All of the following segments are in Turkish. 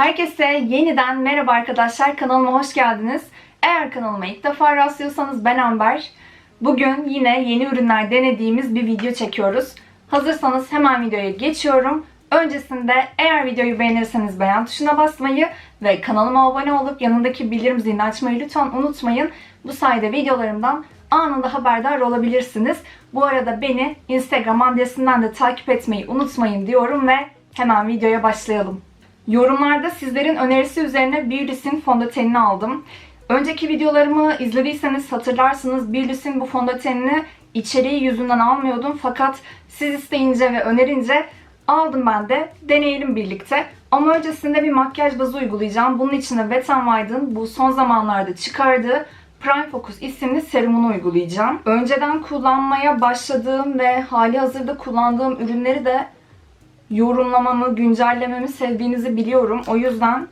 Herkese yeniden merhaba arkadaşlar. Kanalıma hoş geldiniz. Eğer kanalıma ilk defa rastlıyorsanız ben Amber. Bugün yine yeni ürünler denediğimiz bir video çekiyoruz. Hazırsanız hemen videoya geçiyorum. Öncesinde eğer videoyu beğenirseniz beğen tuşuna basmayı ve kanalıma abone olup yanındaki bildirim zilini açmayı lütfen unutmayın. Bu sayede videolarımdan anında haberdar olabilirsiniz. Bu arada beni Instagram adresinden de takip etmeyi unutmayın diyorum ve hemen videoya başlayalım. Yorumlarda sizlerin önerisi üzerine Beauty's'in fondötenini aldım. Önceki videolarımı izlediyseniz hatırlarsınız Beauty's'in bu fondötenini içeriği yüzünden almıyordum fakat siz isteyince ve önerince aldım ben de. Deneyelim birlikte. Ama öncesinde bir makyaj bazı uygulayacağım. Bunun için de Wet n Wild'ın bu son zamanlarda çıkardığı Prime Focus isimli serumunu uygulayacağım. Önceden kullanmaya başladığım ve hali hazırda kullandığım ürünleri de yorumlamamı, güncellememi sevdiğinizi biliyorum. O yüzden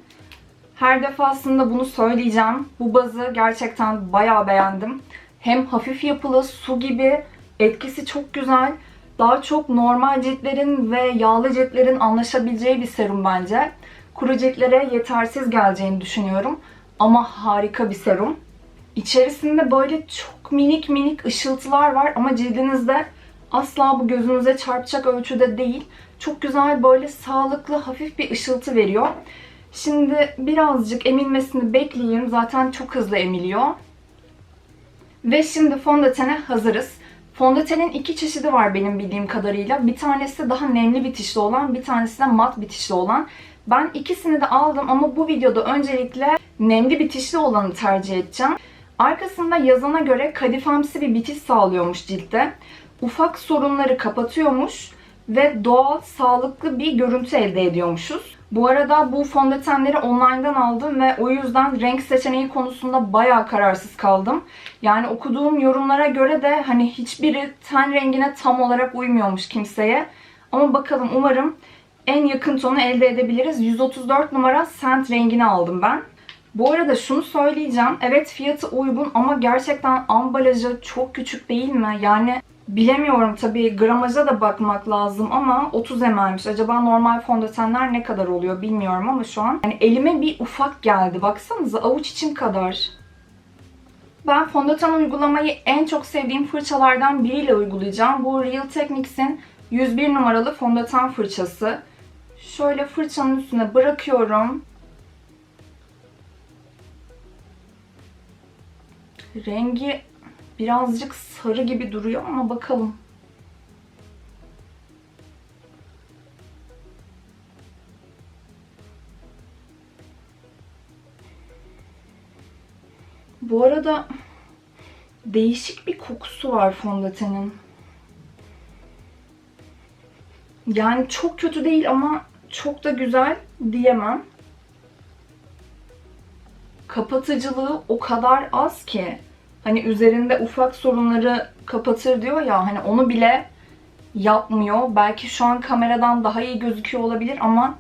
her defasında bunu söyleyeceğim. Bu bazı gerçekten bayağı beğendim. Hem hafif yapılı, su gibi, etkisi çok güzel. Daha çok normal ciltlerin ve yağlı ciltlerin anlaşabileceği bir serum bence. Kuru ciltlere yetersiz geleceğini düşünüyorum. Ama harika bir serum. İçerisinde böyle çok minik minik ışıltılar var ama cildinizde asla bu gözünüze çarpacak ölçüde değil. Çok güzel böyle sağlıklı hafif bir ışıltı veriyor. Şimdi birazcık emilmesini bekleyeyim. Zaten çok hızlı emiliyor. Ve şimdi fondötene hazırız. Fondötenin iki çeşidi var benim bildiğim kadarıyla. Bir tanesi daha nemli bitişli olan, bir tanesi de mat bitişli olan. Ben ikisini de aldım ama bu videoda öncelikle nemli bitişli olanı tercih edeceğim. Arkasında yazana göre kadifemsi bir bitiş sağlıyormuş ciltte. Ufak sorunları kapatıyormuş ve doğal, sağlıklı bir görüntü elde ediyormuşuz. Bu arada bu fondötenleri online'dan aldım ve o yüzden renk seçeneği konusunda bayağı kararsız kaldım. Yani okuduğum yorumlara göre de hani hiçbiri ten rengine tam olarak uymuyormuş kimseye. Ama bakalım umarım en yakın tonu elde edebiliriz. 134 numara Scent rengini aldım ben. Bu arada şunu söyleyeceğim. Evet fiyatı uygun ama gerçekten ambalajı çok küçük değil mi? Yani bilemiyorum tabii gramaja da bakmak lazım ama 30 ml'miş. Acaba normal fondötenler ne kadar oluyor bilmiyorum ama şu an. Yani elime bir ufak geldi. Baksanıza avuç içim kadar. Ben fondöten uygulamayı en çok sevdiğim fırçalardan biriyle uygulayacağım. Bu Real Techniques'in 101 numaralı fondöten fırçası. Şöyle fırçanın üstüne bırakıyorum. Rengi birazcık sarı gibi duruyor ama bakalım. Bu arada değişik bir kokusu var fondötenin. Yani çok kötü değil ama çok da güzel diyemem. Kapatıcılığı o kadar az ki hani üzerinde ufak sorunları kapatır diyor ya hani onu bile yapmıyor. Belki şu an kameradan daha iyi gözüküyor olabilir ama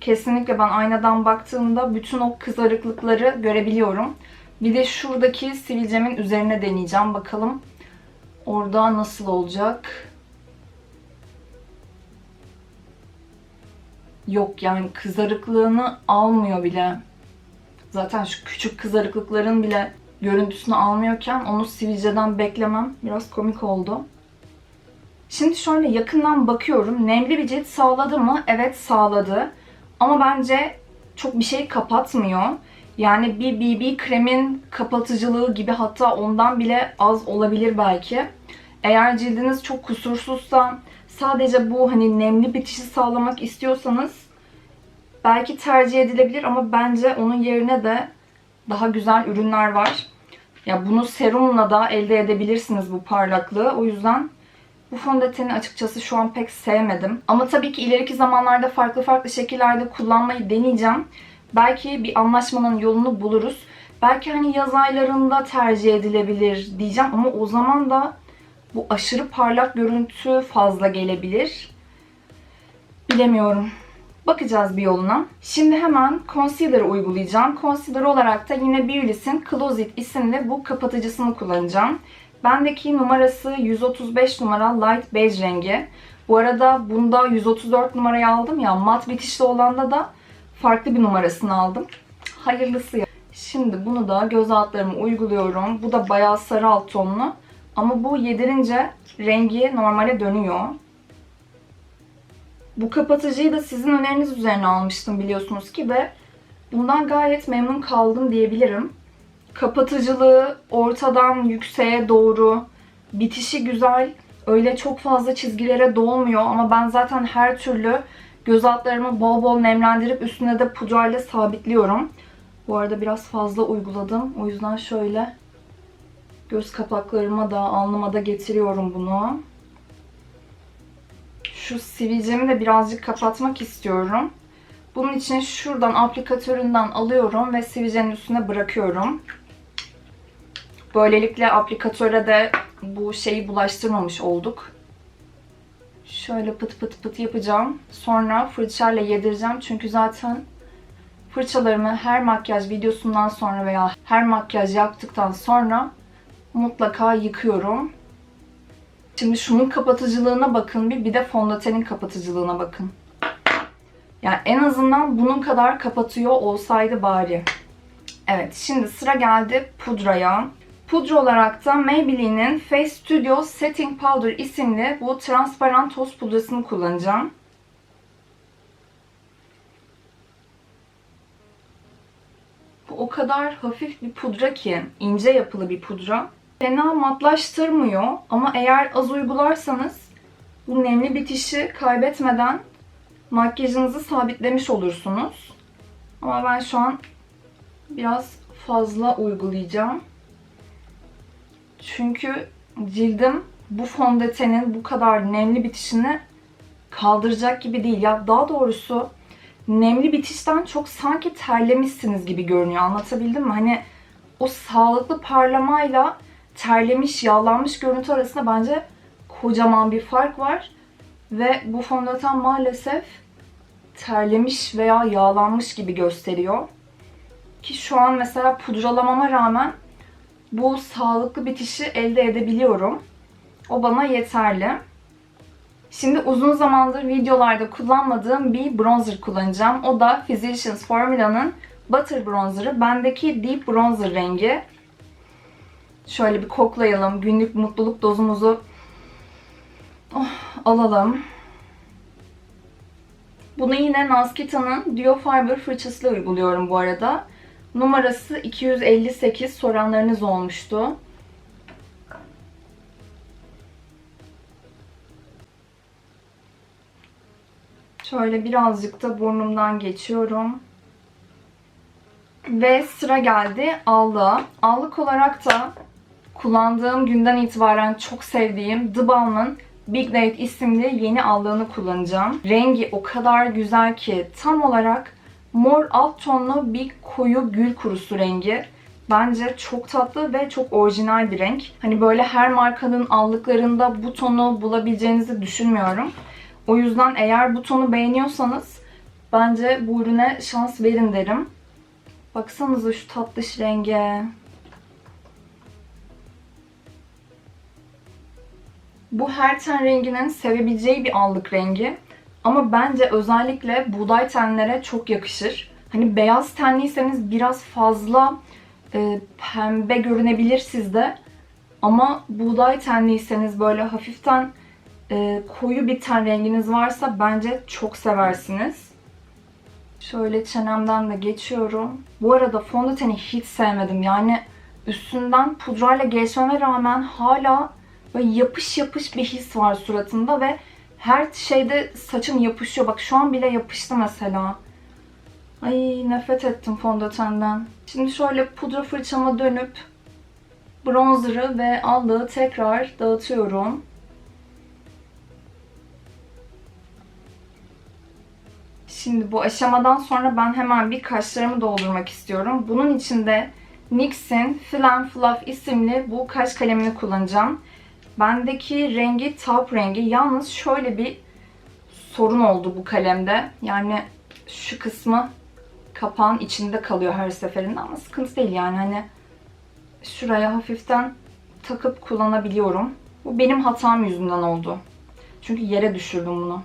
kesinlikle ben aynadan baktığımda bütün o kızarıklıkları görebiliyorum. Bir de şuradaki sivilcemin üzerine deneyeceğim. Bakalım orada nasıl olacak. Yok yani kızarıklığını almıyor bile. Zaten şu küçük kızarıklıkların bile görüntüsünü almıyorken onu sivilceden beklemem biraz komik oldu. Şimdi şöyle yakından bakıyorum. Nemli bir cilt sağladı mı? Evet sağladı. Ama bence çok bir şey kapatmıyor. Yani bir BB kremin kapatıcılığı gibi hatta ondan bile az olabilir belki. Eğer cildiniz çok kusursuzsa sadece bu hani nemli bitişi sağlamak istiyorsanız belki tercih edilebilir ama bence onun yerine de daha güzel ürünler var. Ya bunu serumla da elde edebilirsiniz bu parlaklığı. O yüzden bu fondöteni açıkçası şu an pek sevmedim. Ama tabii ki ileriki zamanlarda farklı farklı şekillerde kullanmayı deneyeceğim. Belki bir anlaşmanın yolunu buluruz. Belki hani yaz aylarında tercih edilebilir diyeceğim ama o zaman da bu aşırı parlak görüntü fazla gelebilir. Bilemiyorum. Bakacağız bir yoluna. Şimdi hemen concealer uygulayacağım. Concealer olarak da yine Beauty's'in Closet isimli bu kapatıcısını kullanacağım. Bendeki numarası 135 numara light beige rengi. Bu arada bunda 134 numarayı aldım ya mat bitişli olanda da farklı bir numarasını aldım. Hayırlısı ya. Şimdi bunu da göz altlarıma uyguluyorum. Bu da bayağı sarı alt tonlu. Ama bu yedirince rengi normale dönüyor. Bu kapatıcıyı da sizin öneriniz üzerine almıştım biliyorsunuz ki ve bundan gayet memnun kaldım diyebilirim. Kapatıcılığı ortadan yükseğe doğru, bitişi güzel, öyle çok fazla çizgilere dolmuyor ama ben zaten her türlü göz altlarımı bol bol nemlendirip üstüne de pudrayla sabitliyorum. Bu arada biraz fazla uyguladım. O yüzden şöyle göz kapaklarıma da alnıma da getiriyorum bunu. Şu sivilcemi de birazcık kapatmak istiyorum. Bunun için şuradan aplikatöründen alıyorum ve sivilcenin üstüne bırakıyorum. Böylelikle aplikatöre de bu şeyi bulaştırmamış olduk. Şöyle pıt pıt pıt yapacağım. Sonra fırçayla yedireceğim. Çünkü zaten fırçalarımı her makyaj videosundan sonra veya her makyaj yaptıktan sonra mutlaka yıkıyorum. Şimdi şunun kapatıcılığına bakın bir, bir de fondötenin kapatıcılığına bakın. Yani en azından bunun kadar kapatıyor olsaydı bari. Evet, şimdi sıra geldi pudraya. Pudra olarak da Maybelline'in Face Studio Setting Powder isimli bu transparan toz pudrasını kullanacağım. Bu o kadar hafif bir pudra ki, ince yapılı bir pudra. Fena matlaştırmıyor ama eğer az uygularsanız bu nemli bitişi kaybetmeden makyajınızı sabitlemiş olursunuz. Ama ben şu an biraz fazla uygulayacağım. Çünkü cildim bu fondötenin bu kadar nemli bitişini kaldıracak gibi değil. Ya daha doğrusu nemli bitişten çok sanki terlemişsiniz gibi görünüyor. Anlatabildim mi? Hani o sağlıklı parlamayla terlemiş, yağlanmış görüntü arasında bence kocaman bir fark var. Ve bu fondöten maalesef terlemiş veya yağlanmış gibi gösteriyor. Ki şu an mesela pudralamama rağmen bu sağlıklı bitişi elde edebiliyorum. O bana yeterli. Şimdi uzun zamandır videolarda kullanmadığım bir bronzer kullanacağım. O da Physicians Formula'nın Butter Bronzer'ı. Bendeki Deep Bronzer rengi. Şöyle bir koklayalım. Günlük mutluluk dozumuzu oh, alalım. Bunu yine Naskita'nın Duo Fiber fırçasıyla uyguluyorum bu arada. Numarası 258 soranlarınız olmuştu. Şöyle birazcık da burnumdan geçiyorum. Ve sıra geldi allığa. Allık olarak da kullandığım günden itibaren çok sevdiğim The Balm'ın Big Date isimli yeni allığını kullanacağım. Rengi o kadar güzel ki tam olarak mor alt tonlu bir koyu gül kurusu rengi. Bence çok tatlı ve çok orijinal bir renk. Hani böyle her markanın allıklarında bu tonu bulabileceğinizi düşünmüyorum. O yüzden eğer bu tonu beğeniyorsanız bence bu ürüne şans verin derim. Baksanıza şu tatlış renge. Bu her ten renginin sevebileceği bir allık rengi. Ama bence özellikle buğday tenlere çok yakışır. Hani beyaz tenliyseniz biraz fazla e, pembe görünebilir sizde. Ama buğday tenliyseniz böyle hafiften e, koyu bir ten renginiz varsa bence çok seversiniz. Şöyle çenemden de geçiyorum. Bu arada fondöteni hiç sevmedim. Yani üstünden pudrayla geçmeme rağmen hala böyle yapış yapış bir his var suratımda ve her şeyde saçım yapışıyor. Bak şu an bile yapıştı mesela. Ay nefret ettim fondötenden. Şimdi şöyle pudra fırçama dönüp bronzer'ı ve allığı tekrar dağıtıyorum. Şimdi bu aşamadan sonra ben hemen bir kaşlarımı doldurmak istiyorum. Bunun için de NYX'in Fill Fluff isimli bu kaş kalemini kullanacağım. Bendeki rengi taupe rengi. Yalnız şöyle bir sorun oldu bu kalemde. Yani şu kısmı kapağın içinde kalıyor her seferinde ama sıkıntı değil yani hani şuraya hafiften takıp kullanabiliyorum. Bu benim hatam yüzünden oldu. Çünkü yere düşürdüm bunu.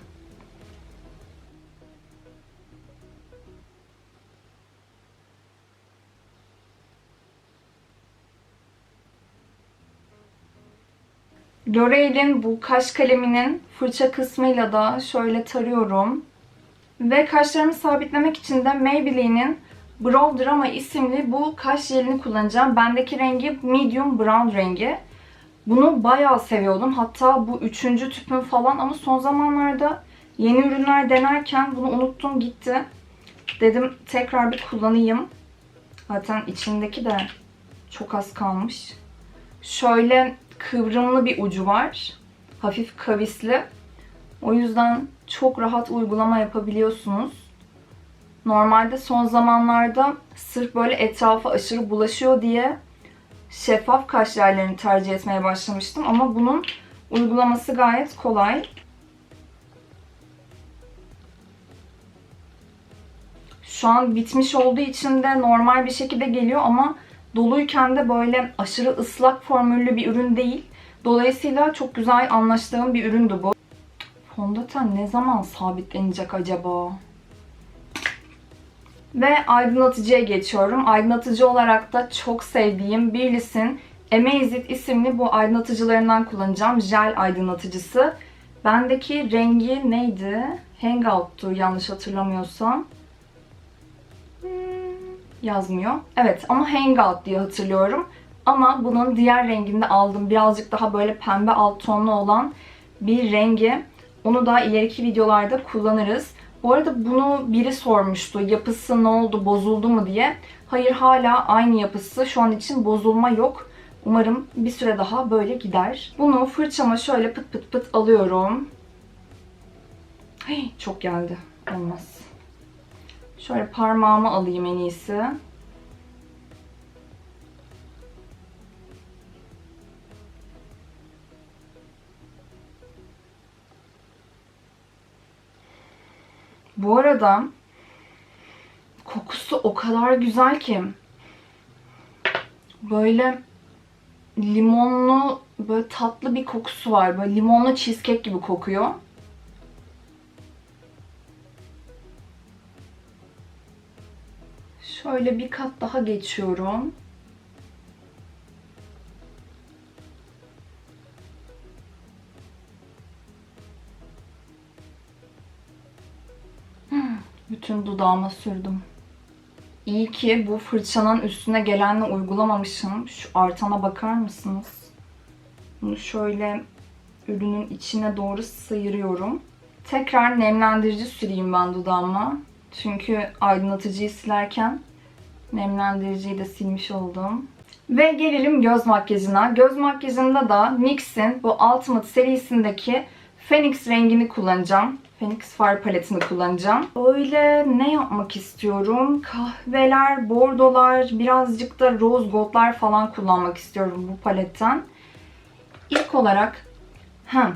L'Oreal'in bu kaş kaleminin fırça kısmıyla da şöyle tarıyorum. Ve kaşlarımı sabitlemek için de Maybelline'in Brow Drama isimli bu kaş jelini kullanacağım. Bendeki rengi medium brown rengi. Bunu bayağı seviyordum. Hatta bu üçüncü tüpüm falan ama son zamanlarda yeni ürünler denerken bunu unuttum gitti. Dedim tekrar bir kullanayım. Zaten içindeki de çok az kalmış. Şöyle kıvrımlı bir ucu var. Hafif kavisli. O yüzden çok rahat uygulama yapabiliyorsunuz. Normalde son zamanlarda sırf böyle etrafa aşırı bulaşıyor diye şeffaf kaş yerlerini tercih etmeye başlamıştım. Ama bunun uygulaması gayet kolay. Şu an bitmiş olduğu için de normal bir şekilde geliyor ama doluyken de böyle aşırı ıslak formüllü bir ürün değil. Dolayısıyla çok güzel anlaştığım bir üründü bu. Fondöten ne zaman sabitlenecek acaba? Ve aydınlatıcıya geçiyorum. Aydınlatıcı olarak da çok sevdiğim Birlis'in Amazit isimli bu aydınlatıcılarından kullanacağım. Jel aydınlatıcısı. Bendeki rengi neydi? Hangout'tu yanlış hatırlamıyorsam. Hmm, yazmıyor. Evet ama Hangout diye hatırlıyorum. Ama bunun diğer rengini de aldım. Birazcık daha böyle pembe alt tonlu olan bir rengi. Onu da ileriki videolarda kullanırız. Bu arada bunu biri sormuştu. Yapısı ne oldu, bozuldu mu diye. Hayır hala aynı yapısı. Şu an için bozulma yok. Umarım bir süre daha böyle gider. Bunu fırçama şöyle pıt pıt pıt alıyorum. Hey, çok geldi. Olmaz. Şöyle parmağımı alayım en iyisi. Bu arada kokusu o kadar güzel ki böyle limonlu böyle tatlı bir kokusu var. Böyle limonlu cheesecake gibi kokuyor. Şöyle bir kat daha geçiyorum. Bütün dudağıma sürdüm. İyi ki bu fırçanın üstüne gelenle uygulamamışım. Şu artana bakar mısınız? Bunu şöyle ürünün içine doğru sıyırıyorum. Tekrar nemlendirici süreyim ben dudağıma. Çünkü aydınlatıcıyı silerken nemlendiriciyi de silmiş oldum. Ve gelelim göz makyajına. Göz makyajında da NYX'in bu Ultimate serisindeki Phoenix rengini kullanacağım. Phoenix far paletini kullanacağım. Öyle ne yapmak istiyorum? Kahveler, bordolar, birazcık da rose goldlar falan kullanmak istiyorum bu paletten. İlk olarak hem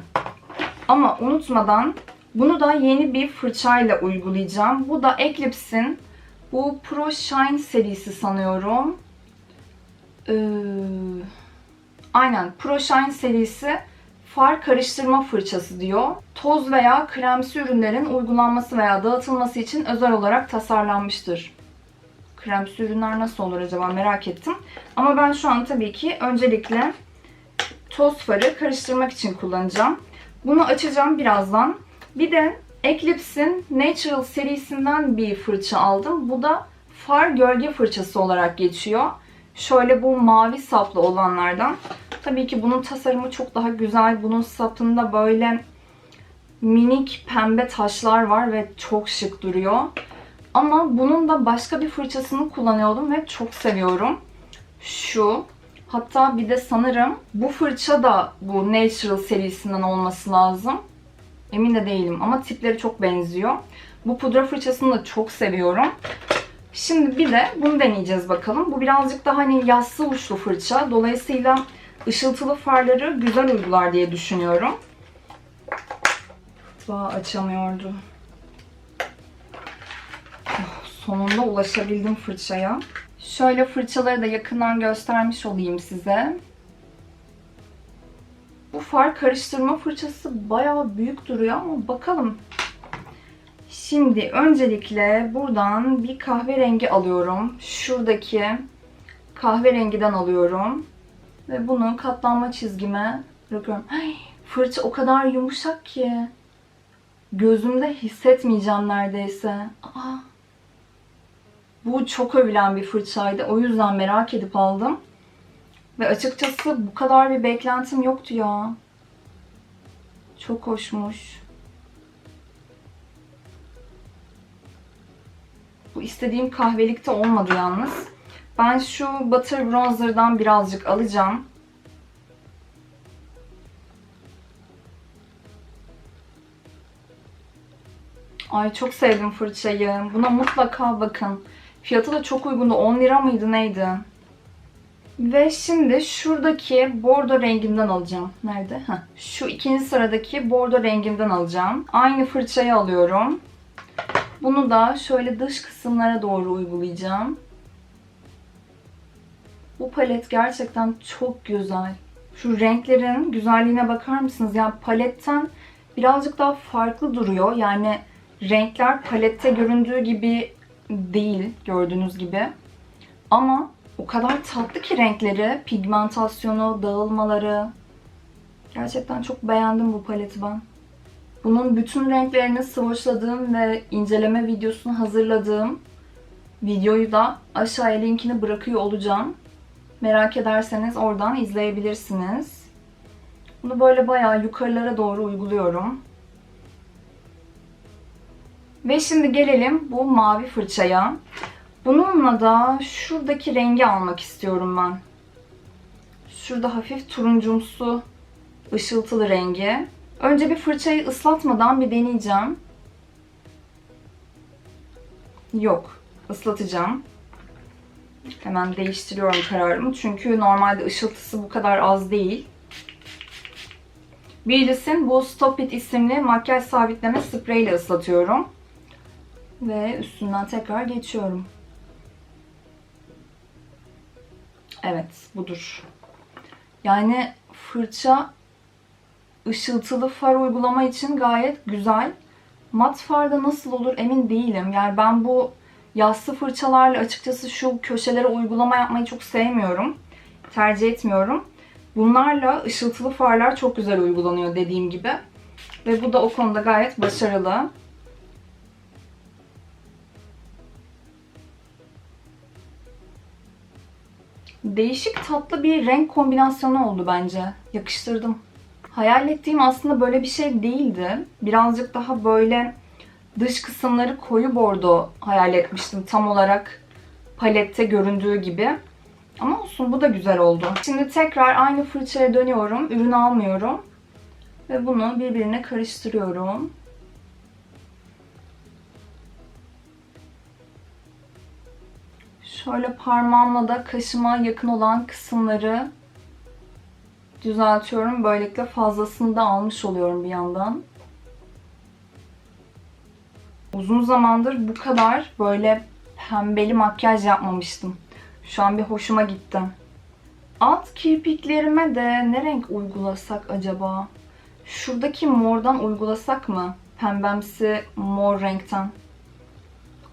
ama unutmadan bunu da yeni bir fırçayla uygulayacağım. Bu da Eclipse'in bu Pro Shine serisi sanıyorum. Ee, aynen Pro Shine serisi far karıştırma fırçası diyor. Toz veya kremsi ürünlerin uygulanması veya dağıtılması için özel olarak tasarlanmıştır. Kremsi ürünler nasıl olur acaba merak ettim. Ama ben şu an tabii ki öncelikle toz farı karıştırmak için kullanacağım. Bunu açacağım birazdan. Bir de Eclipse'in Natural serisinden bir fırça aldım. Bu da far gölge fırçası olarak geçiyor. Şöyle bu mavi saplı olanlardan. Tabii ki bunun tasarımı çok daha güzel. Bunun sapında böyle minik pembe taşlar var ve çok şık duruyor. Ama bunun da başka bir fırçasını kullanıyordum ve çok seviyorum. Şu. Hatta bir de sanırım bu fırça da bu Natural serisinden olması lazım. Emin de değilim ama tipleri çok benziyor. Bu pudra fırçasını da çok seviyorum. Şimdi bir de bunu deneyeceğiz bakalım. Bu birazcık daha hani yassı uçlu fırça. Dolayısıyla ışıltılı farları güzel uygular diye düşünüyorum. Daha açamıyordu. Oh, sonunda ulaşabildim fırçaya. Şöyle fırçaları da yakından göstermiş olayım size. Bu far karıştırma fırçası bayağı büyük duruyor ama bakalım. Şimdi öncelikle buradan bir kahverengi alıyorum. Şuradaki kahverengiden alıyorum. Ve bunu katlanma çizgime bırakıyorum. Ay, fırça o kadar yumuşak ki. Gözümde hissetmeyeceğim neredeyse. Aa. Bu çok övülen bir fırçaydı. O yüzden merak edip aldım. Ve açıkçası bu kadar bir beklentim yoktu ya. Çok hoşmuş. Bu istediğim kahvelikte olmadı yalnız. Ben şu Butter Bronzer'dan birazcık alacağım. Ay çok sevdim fırçayı. Buna mutlaka bakın. Fiyatı da çok uygundu. 10 lira mıydı neydi? Ve şimdi şuradaki bordo renginden alacağım. Nerede? Heh. Şu ikinci sıradaki bordo renginden alacağım. Aynı fırçayı alıyorum. Bunu da şöyle dış kısımlara doğru uygulayacağım. Bu palet gerçekten çok güzel. Şu renklerin güzelliğine bakar mısınız? Yani paletten birazcık daha farklı duruyor. Yani renkler palette göründüğü gibi değil gördüğünüz gibi. Ama o kadar tatlı ki renkleri, pigmentasyonu, dağılmaları. Gerçekten çok beğendim bu paleti ben. Bunun bütün renklerini swatchladığım ve inceleme videosunu hazırladığım videoyu da aşağıya linkini bırakıyor olacağım. Merak ederseniz oradan izleyebilirsiniz. Bunu böyle bayağı yukarılara doğru uyguluyorum. Ve şimdi gelelim bu mavi fırçaya. Bununla da şuradaki rengi almak istiyorum ben. Şurada hafif turuncumsu ışıltılı rengi. Önce bir fırçayı ıslatmadan bir deneyeceğim. Yok, ıslatacağım. Hemen değiştiriyorum kararımı. Çünkü normalde ışıltısı bu kadar az değil. Billes'in bu Stop It isimli makyaj sabitleme spreyle ıslatıyorum. Ve üstünden tekrar geçiyorum. Evet, budur. Yani fırça ışıltılı far uygulama için gayet güzel. Mat farda nasıl olur emin değilim. Yani ben bu yassı fırçalarla açıkçası şu köşelere uygulama yapmayı çok sevmiyorum. Tercih etmiyorum. Bunlarla ışıltılı farlar çok güzel uygulanıyor dediğim gibi. Ve bu da o konuda gayet başarılı. Değişik tatlı bir renk kombinasyonu oldu bence. Yakıştırdım. Hayal ettiğim aslında böyle bir şey değildi. Birazcık daha böyle dış kısımları koyu bordo hayal etmiştim. Tam olarak palette göründüğü gibi. Ama olsun bu da güzel oldu. Şimdi tekrar aynı fırçaya dönüyorum. Ürün almıyorum. Ve bunu birbirine karıştırıyorum. Şöyle parmağımla da kaşıma yakın olan kısımları düzeltiyorum. Böylelikle fazlasını da almış oluyorum bir yandan. Uzun zamandır bu kadar böyle pembeli makyaj yapmamıştım. Şu an bir hoşuma gitti. Alt kirpiklerime de ne renk uygulasak acaba? Şuradaki mordan uygulasak mı? Pembemsi mor renkten.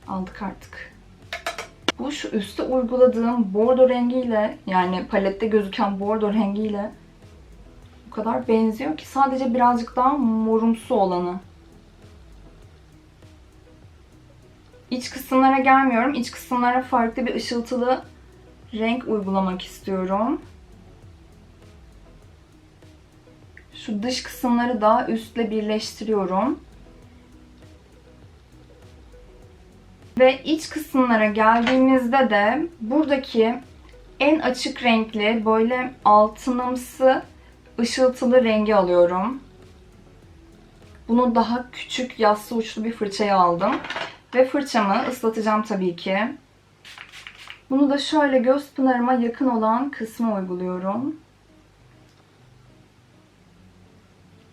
Aldık artık. Bu şu üstte uyguladığım bordo rengiyle yani palette gözüken bordo rengiyle o kadar benziyor ki sadece birazcık daha morumsu olanı. İç kısımlara gelmiyorum. İç kısımlara farklı bir ışıltılı renk uygulamak istiyorum. Şu dış kısımları da üstle birleştiriyorum. Ve iç kısımlara geldiğimizde de buradaki en açık renkli böyle altınımsı ışıltılı rengi alıyorum. Bunu daha küçük yassı uçlu bir fırçaya aldım. Ve fırçamı ıslatacağım tabii ki. Bunu da şöyle göz pınarıma yakın olan kısma uyguluyorum.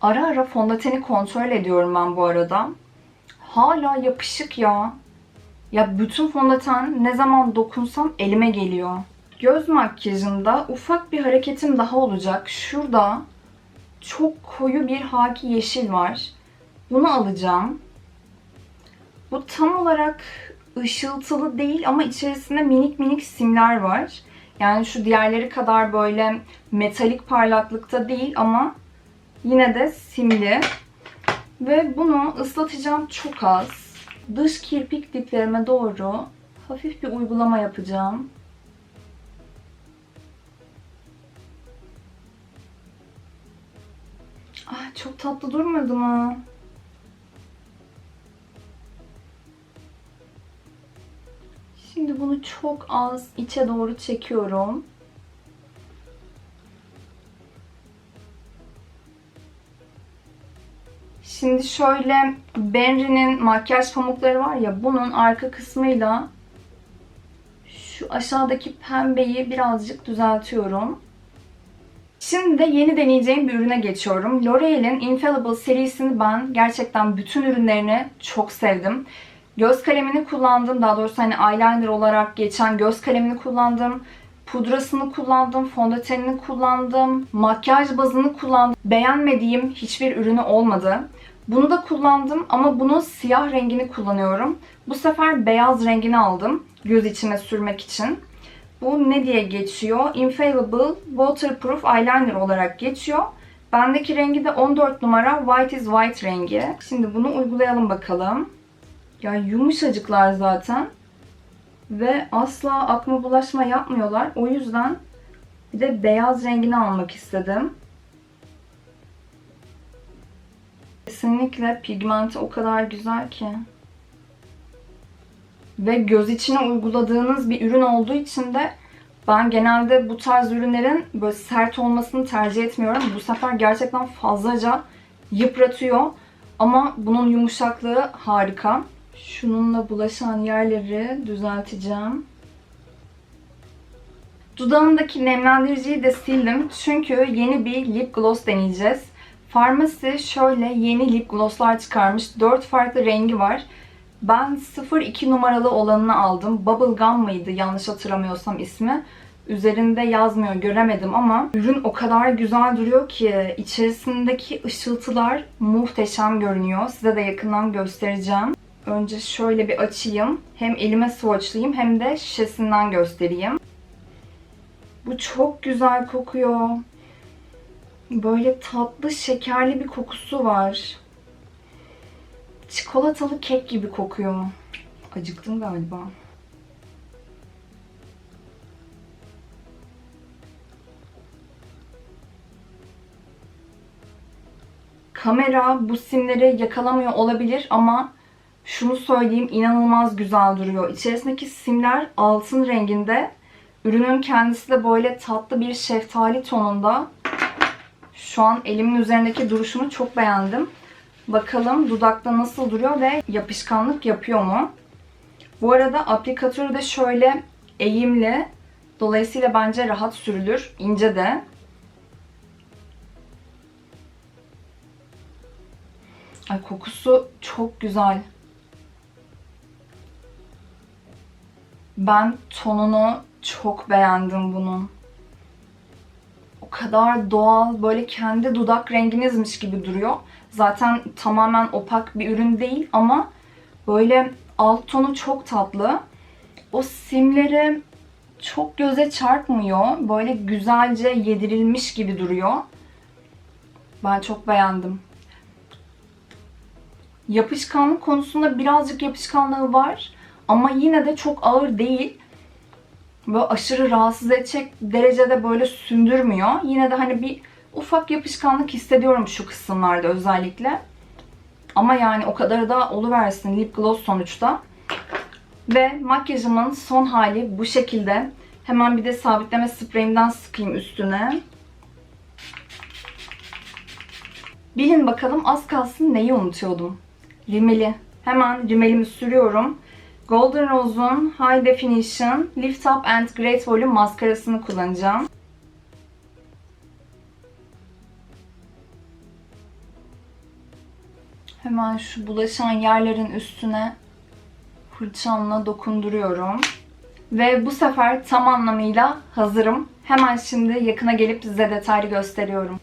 Ara ara fondöteni kontrol ediyorum ben bu arada. Hala yapışık ya. Ya bütün fondöten ne zaman dokunsam elime geliyor. Göz makyajında ufak bir hareketim daha olacak. Şurada çok koyu bir haki yeşil var. Bunu alacağım. Bu tam olarak ışıltılı değil ama içerisinde minik minik simler var. Yani şu diğerleri kadar böyle metalik parlaklıkta değil ama yine de simli. Ve bunu ıslatacağım çok az. Dış kirpik diplerime doğru hafif bir uygulama yapacağım. Ah çok tatlı durmadı mı? Şimdi bunu çok az içe doğru çekiyorum. Şimdi şöyle Benry'nin makyaj pamukları var ya bunun arka kısmıyla şu aşağıdaki pembeyi birazcık düzeltiyorum. Şimdi de yeni deneyeceğim bir ürüne geçiyorum. L'Oreal'in Infallible serisini ben gerçekten bütün ürünlerini çok sevdim. Göz kalemini kullandım. Daha doğrusu hani eyeliner olarak geçen göz kalemini kullandım. Pudrasını kullandım, fondötenini kullandım, makyaj bazını kullandım. Beğenmediğim hiçbir ürünü olmadı. Bunu da kullandım ama bunun siyah rengini kullanıyorum. Bu sefer beyaz rengini aldım göz içine sürmek için. Bu ne diye geçiyor? Infallible Waterproof Eyeliner olarak geçiyor. Bendeki rengi de 14 numara White is White rengi. Şimdi bunu uygulayalım bakalım. Ya yumuşacıklar zaten. Ve asla akma bulaşma yapmıyorlar. O yüzden bir de beyaz rengini almak istedim. Kesinlikle pigmenti o kadar güzel ki. Ve göz içine uyguladığınız bir ürün olduğu için de ben genelde bu tarz ürünlerin böyle sert olmasını tercih etmiyorum. Bu sefer gerçekten fazlaca yıpratıyor. Ama bunun yumuşaklığı harika. Şununla bulaşan yerleri düzelteceğim. Dudağındaki nemlendiriciyi de sildim. Çünkü yeni bir lip gloss deneyeceğiz. Farmasi şöyle yeni lip glosslar çıkarmış. 4 farklı rengi var. Ben 02 numaralı olanını aldım. Bubblegum mıydı yanlış hatırlamıyorsam ismi. Üzerinde yazmıyor göremedim ama ürün o kadar güzel duruyor ki içerisindeki ışıltılar muhteşem görünüyor. Size de yakından göstereceğim. Önce şöyle bir açayım. Hem elime swatchlayayım hem de şişesinden göstereyim. Bu çok güzel kokuyor. Böyle tatlı, şekerli bir kokusu var. Çikolatalı kek gibi kokuyor. Acıktım galiba. Kamera bu simleri yakalamıyor olabilir ama şunu söyleyeyim inanılmaz güzel duruyor. İçerisindeki simler altın renginde. Ürünün kendisi de böyle tatlı bir şeftali tonunda. Şu an elimin üzerindeki duruşunu çok beğendim. Bakalım dudakta nasıl duruyor ve yapışkanlık yapıyor mu? Bu arada aplikatörü de şöyle eğimli. Dolayısıyla bence rahat sürülür. ince de. Ay kokusu çok güzel. Ben tonunu çok beğendim bunun. Kadar doğal, böyle kendi dudak renginizmiş gibi duruyor. Zaten tamamen opak bir ürün değil ama böyle alt tonu çok tatlı. O simleri çok göze çarpmıyor. Böyle güzelce yedirilmiş gibi duruyor. Ben çok beğendim. Yapışkanlık konusunda birazcık yapışkanlığı var. Ama yine de çok ağır değil. Böyle aşırı rahatsız edecek derecede böyle sündürmüyor. Yine de hani bir ufak yapışkanlık hissediyorum şu kısımlarda özellikle. Ama yani o kadar da oluversin lip gloss sonuçta. Ve makyajımın son hali bu şekilde. Hemen bir de sabitleme spreyimden sıkayım üstüne. Bilin bakalım az kalsın neyi unutuyordum. Rimeli. Hemen rimelimi sürüyorum. Golden Rose'un High Definition Lift Up and Great Volume maskarasını kullanacağım. Hemen şu bulaşan yerlerin üstüne fırçamla dokunduruyorum. Ve bu sefer tam anlamıyla hazırım. Hemen şimdi yakına gelip size detaylı gösteriyorum.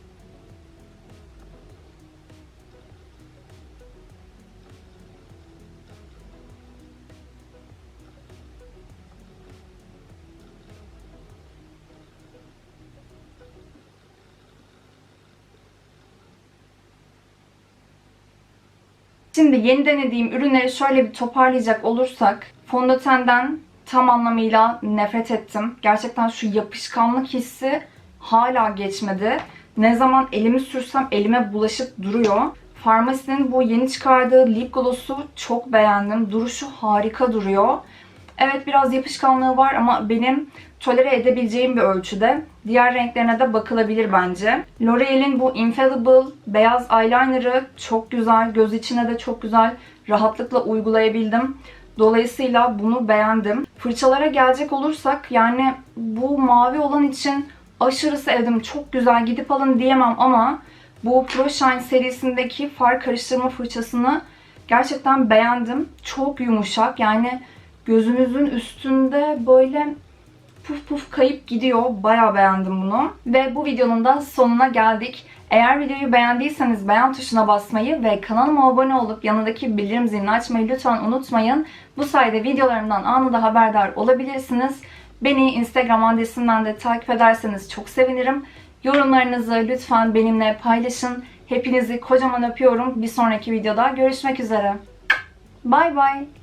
Şimdi yeni denediğim ürünleri şöyle bir toparlayacak olursak fondötenden tam anlamıyla nefret ettim. Gerçekten şu yapışkanlık hissi hala geçmedi. Ne zaman elimi sürsem elime bulaşıp duruyor. Farmasinin bu yeni çıkardığı lip gloss'u çok beğendim. Duruşu harika duruyor. Evet biraz yapışkanlığı var ama benim tolere edebileceğim bir ölçüde. Diğer renklerine de bakılabilir bence. L'Oreal'in bu Infallible beyaz eyeliner'ı çok güzel. Göz içine de çok güzel. Rahatlıkla uygulayabildim. Dolayısıyla bunu beğendim. Fırçalara gelecek olursak yani bu mavi olan için aşırı sevdim. Çok güzel gidip alın diyemem ama bu Pro Shine serisindeki far karıştırma fırçasını gerçekten beğendim. Çok yumuşak yani gözünüzün üstünde böyle puf puf kayıp gidiyor. Bayağı beğendim bunu. Ve bu videonun da sonuna geldik. Eğer videoyu beğendiyseniz beğen tuşuna basmayı ve kanalıma abone olup yanındaki bildirim zilini açmayı lütfen unutmayın. Bu sayede videolarımdan anında haberdar olabilirsiniz. Beni Instagram adresimden de takip ederseniz çok sevinirim. Yorumlarınızı lütfen benimle paylaşın. Hepinizi kocaman öpüyorum. Bir sonraki videoda görüşmek üzere. Bay bay.